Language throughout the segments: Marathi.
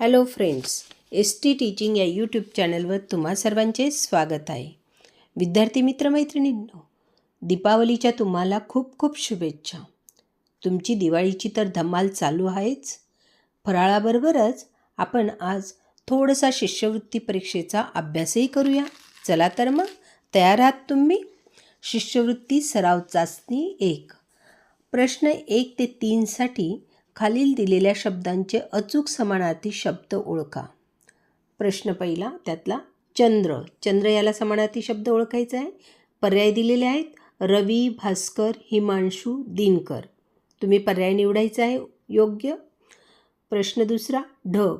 Hello friends S T teaching या यूट्यूब चॅनलवर तुम्हा सर्वांचे स्वागत आहे. विद्यार्थी मित्रमैत्रिणींनो दीपावलीच्या तुम्हाला खूप खूप शुभेच्छा. तुमची दिवाळीची तर धमाल चालू आहेच. फराळाबरोबरच आपण आज थोडासा शिष्यवृत्ती परीक्षेचा अभ्यासही करूया. चला तर मग तयार आहात तुम्ही? शिष्यवृत्ती सराव चाचणी एक. प्रश्न एक ते तीनसाठी खालील दिलेल्या शब्दांचे अचूक समानार्थी शब्द ओळखा. प्रश्न पहिला त्यातला चंद्र. चंद्र याला समानार्थी शब्द ओळखायचा आहे. पर्याय दिलेले आहेत. रवी भास्कर हिमांशू दिनकर. तुम्ही पर्याय निवडायचा आहे. योग्य. प्रश्न दुसरा ढग.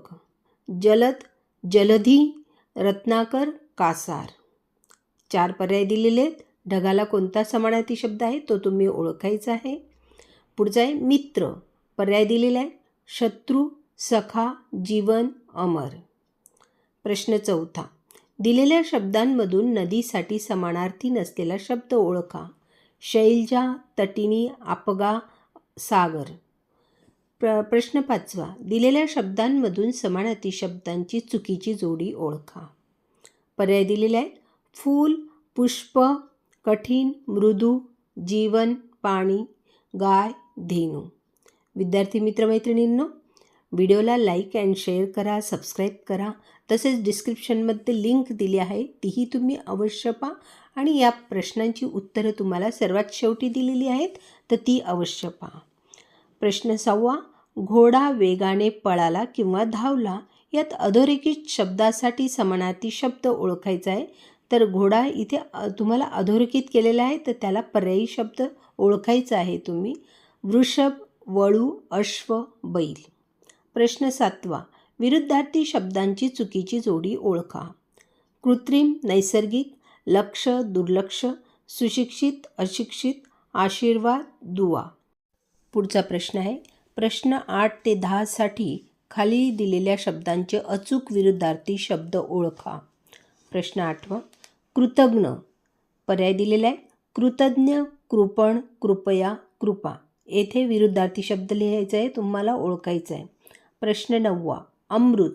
जलद जलधी रत्नाकर कासार. चार पर्याय दिलेले आहेत. ढगाला कोणता समानार्थी शब्द आहे? तो तुम्ही ओळखायचा आहे. पुढचा आहे मित्र. पर्याय दिलेला आहे. शत्रू सखा जीवन अमर. प्रश्न चौथा. दिलेल्या शब्दांमधून नदीसाठी समानार्थी नसलेला शब्द ओळखा. शैलजा तटिनी आपगा सागर. प्र प्रश्न पाचवा. दिलेल्या शब्दांमधून समानार्थी शब्दांची चुकीची जोडी ओळखा. पर्याय दिलेले आहेत फूल पुष्प कठीण मृदू जीवन पाणी गाय धेनू. विद्यार्थी मित्रमैत्रिणींनो व्हिडिओला लाईक अँड शेअर करा सबस्क्राईब करा. तसेच डिस्क्रिप्शनमध्ये लिंक दिली आहे तीही तुम्ही अवश्य पहा. आणि या प्रश्नांची उत्तरं तुम्हाला सर्वात शेवटी दिलेली आहेत तर ती अवश्य पहा. प्रश्न सहावा घोडा वेगाने पळाला किंवा धावला यात अधोरेखित शब्दासाठी समानार्थी शब्द ओळखायचा आहे. तर घोडा इथे तुम्हाला अधोरेखित केलेला आहे तर त्याला पर्यायी शब्द ओळखायचा आहे तुम्ही. वृषभ वळू अश्व बैल. प्रश्न सातवा. विरुद्धार्थी शब्दांची चुकीची जोडी ओळखा. कृत्रिम नैसर्गिक लक्ष दुर्लक्ष सुशिक्षित अशिक्षित आशीर्वाद दुवा. पुढचा प्रश्न आहे. प्रश्न आठ ते दहासाठी खाली दिलेल्या शब्दांचे अचूक विरुद्धार्थी शब्द ओळखा. प्रश्न आठवा. कृतज्ञ. पर्याय दिलेला आहे. कृतज्ञ कृपण कृपया कृपा. येथे विरुद्धार्थी शब्द लिहायचा आहे तुम्हाला ओळखायचा आहे. प्रश्न नववा अमृत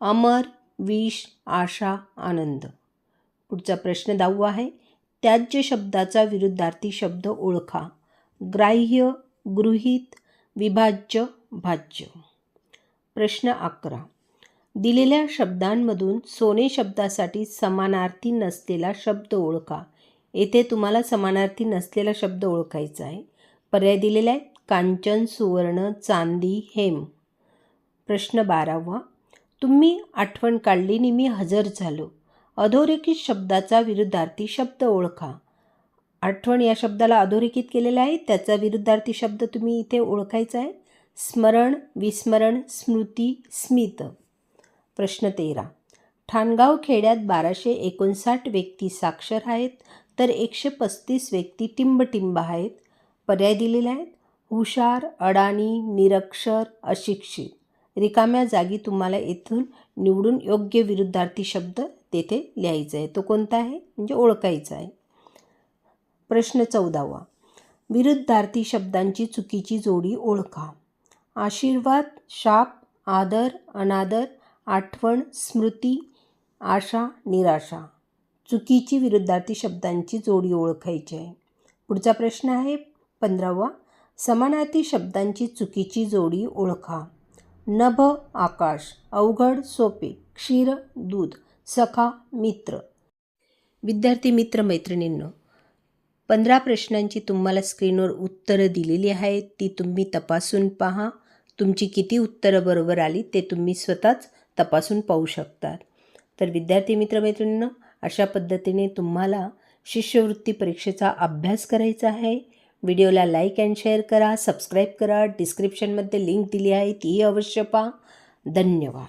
अमर विष आशा आनंद. पुढचा प्रश्न दहावा आहे त्याज्य शब्दाचा विरुद्धार्थी शब्द ओळखा. ग्राह्य गृहीत विभाज्य भाज्य. प्रश्न अकरा दिलेल्या शब्दांमधून सोने शब्दासाठी समानार्थी नसलेला शब्द ओळखा. येथे तुम्हाला समानार्थी नसलेला शब्द ओळखायचा आहे. पर्याय दिलेले आहेत कांचन सुवर्ण चांदी हेम. प्रश्न बारावा. तुम्ही आठवण काढली नि मी हजर झालो. अधोरेखित शब्दाचा विरुद्धार्थी शब्द ओळखा. आठवण या शब्दाला अधोरेखित केलेला आहे. त्याचा विरुद्धार्थी शब्द तुम्ही इथे ओळखायचा आहे. स्मरण विस्मरण स्मृती स्मित. प्रश्न तेरा. ठाणगाव खेड्यात बाराशे एकोणसाठ व्यक्ती साक्षर आहेत तर एकशे पस्तीस व्यक्ती टिंबटिंब आहेत. पर्याय दिलेले आहेत. हुशार अडाणी निरक्षर अशिक्षित. रिकाम्या जागी तुम्हाला येथून निवडून योग्य विरुद्धार्थी शब्द तेथे लिहायचा आहे. तो कोणता आहे? म्हणजे ओळखायचा आहे. प्रश्न चौदावा. विरुद्धार्थी शब्दांची चुकीची जोडी ओळखा. आशीर्वाद शाप आदर अनादर आठवण स्मृती आशा निराशा. चुकीची विरुद्धार्थी शब्दांची जोडी ओळखायची आहे. पुढचा प्रश्न आहे. पंधरावा समानार्थी शब्दांची चुकीची जोडी ओळखा. नभ आकाश अवघड सोपे क्षीर दूध सखा मित्र. विद्यार्थी मित्र मैत्रिणींनो पंधरा प्रश्नांची तुम्हाला स्क्रीनवर उत्तरं दिलेली आहेत ती तुम्ही तपासून पहा. तुमची किती उत्तरं बरोबर आली ते तुम्ही स्वतःच तपासून पाहू शकतात तर विद्यार्थी मित्रमैत्रिणींनो अशा पद्धतीने तुम्हाला शिष्यवृत्ती परीक्षेचा अभ्यास करायचा आहे. व्हिडिओला लाईक अँड शेअर करा सबस्क्राईब करा डिस्क्रिप्शनमध्ये लिंक दिली आहे तीही अवश्य पहा. धन्यवाद.